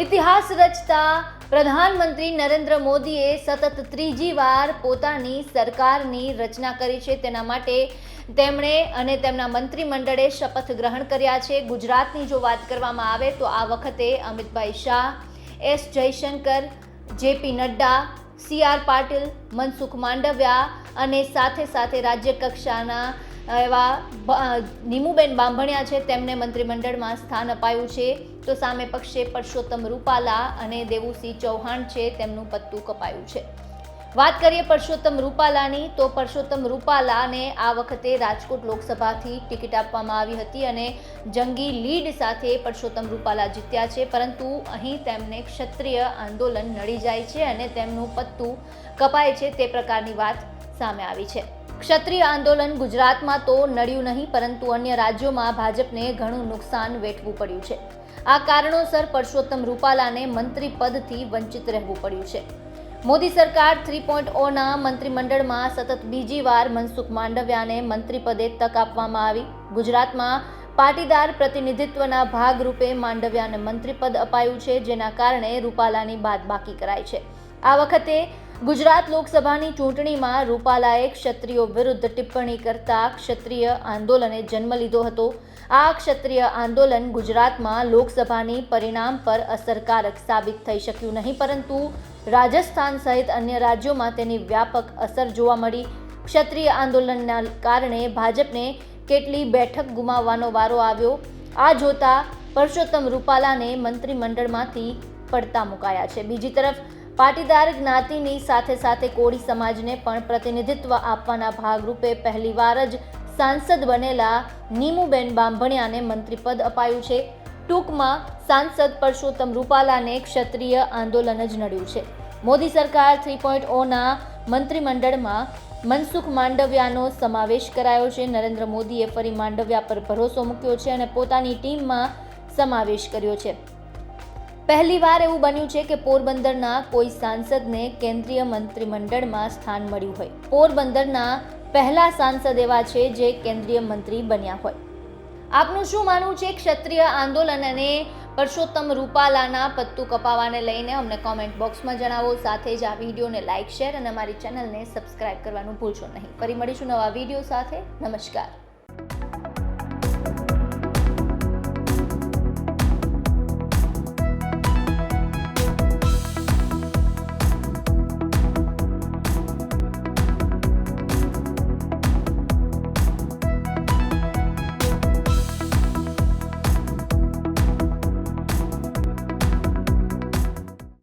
ઇતિહાસ રચતા પ્રધાનમંત્રી નરેન્દ્ર મોદીએ સતત ત્રીજી વાર પોતાની સરકારની રચના કરી છે. તેના માટે તેમણે અને તેમના મંત્રીમંડળે શપથ ગ્રહણ કર્યા છે. ગુજરાતની જો વાત કરવામાં આવે તો આ વખતે Amitbhai Shah, S Jaishankar, JP Nadda, C R Patil, Mansukh Mandaviya અને સાથે સાથે રાજ્ય કક્ષાના એવા નીમુબેન બાંભણિયા છે, તેમને મંત્રીમંડળમાં સ્થાન અપાયું છે. તો સામે પક્ષે પરસોત્તમ રૂપાલા અને દેવુસિંહ ચૌહાણ છે, તેમનું પત્તું કપાયું છે. વાત કરીએ પરસોત્તમ રૂપાલાની, તો પરસોત્તમ રૂપાલાને આ વખતે રાજકોટ લોકસભાથી ટિકિટ આપવામાં આવી હતી અને જંગી લીડ સાથે પરસોત્તમ રૂપાલા જીત્યા છે. પરંતુ અહીં તેમને ક્ષત્રિય આંદોલન નડી જાય છે અને તેમનું પત્તું કપાય છે તે પ્રકારની વાત સામે આવી છે. ક્ષત્રિય આંદોલન ગુજરાતમાં તો નડ્યું નહીં, પરંતુ અન્ય રાજ્યોમાં ભાજપને ઘણું નુકસાન વેઠવું પડ્યું છે. આ કારણોસર પરસોત્તમ રૂપાલાને મંત્રી પદથી વંચિત રહેવું પડ્યું છે. મોદી સરકાર થ્રી પોઈન્ટ ઓના મંત્રીમંડળમાં સતત બીજી વાર મનસુખ માંડવ્યાને મંત્રીપદે તક આપવામાં આવી. ગુજરાતમાં પાટીદાર પ્રતિનિધિત્વના ભાગરૂપે માંડવ્યાને મંત્રીપદ અપાયું છે, જેના કારણે રૂપાલાની બાદબાકી કરાઈ છે. આ વખતે ગુજરાત લોકસભાની ચૂંટણીમાં રૂપાલાએ ક્ષત્રિયો વિરુદ્ધ ટિપ્પણી કરતા ક્ષત્રિય આંદોલને જન્મ લીધો હતો. આ ક્ષત્રિય આંદોલન ગુજરાતમાં લોકસભાની પરિણામ પર અસરકારક સાબિત થઈ શક્યું નહીં, પરંતુ રાજસ્થાન સહિત અન્ય રાજ્યોમાં તેની વ્યાપક અસર જોવા મળી. ક્ષત્રિય આંદોલનના કારણે ભાજપને કેટલી બેઠક ગુમાવવાનો વારો આવ્યો, આ જોતા પરસોત્તમ રૂપાલાને મંત્રીમંડળમાંથી પડતા મુકાયા છે. બીજી તરફ પાટીદાર જ્ઞાતિની સાથે સાથે કોળી સમાજને પણ પ્રતિનિધિત્વ આપવાના ભાગરૂપે પહેલીવાર જ સાંસદ બનેલા નીમુબેન બાંભણિયાને મંત્રીપદ અપાયું છે. ટૂંકમાં સાંસદ પરસોત્તમ રૂપાલાને ક્ષત્રિય આંદોલન જ નડ્યું છે. મોદી સરકાર થ્રી પોઈન્ટ ઓના મંત્રીમંડળમાં મનસુખ માંડવ્યાનો સમાવેશ કરાયો છે. નરેન્દ્ર મોદીએ ફરી માંડવ્યા પર ભરોસો મૂક્યો છે અને પોતાની ટીમમાં સમાવેશ કર્યો છે. પહેલીવાર એવું બન્યું છે કે પોરબંદરના કોઈ સાંસદને કેન્દ્રીય મંત્રીમંડળમાં સ્થાન મળ્યું હોય. પોરબંદરના પહેલા સાંસદ એવા છે જે કેન્દ્રીય મંત્રી બન્યા હોય. આપનું શું માનવું છે ક્ષત્રિય આંદોલન અને પરસોત્તમ રૂપાલાના પત્તું કપાવાને લઈને? અમને કોમેન્ટ બોક્સમાં જણાવો. સાથે જ આ વિડીયોને લાઇક શેર અને અમારી ચેનલને સબસ્ક્રાઇબ કરવાનું ભૂલશો નહીં. ફરી મળીશું નવા વીડિયો સાથે. નમસ્કાર.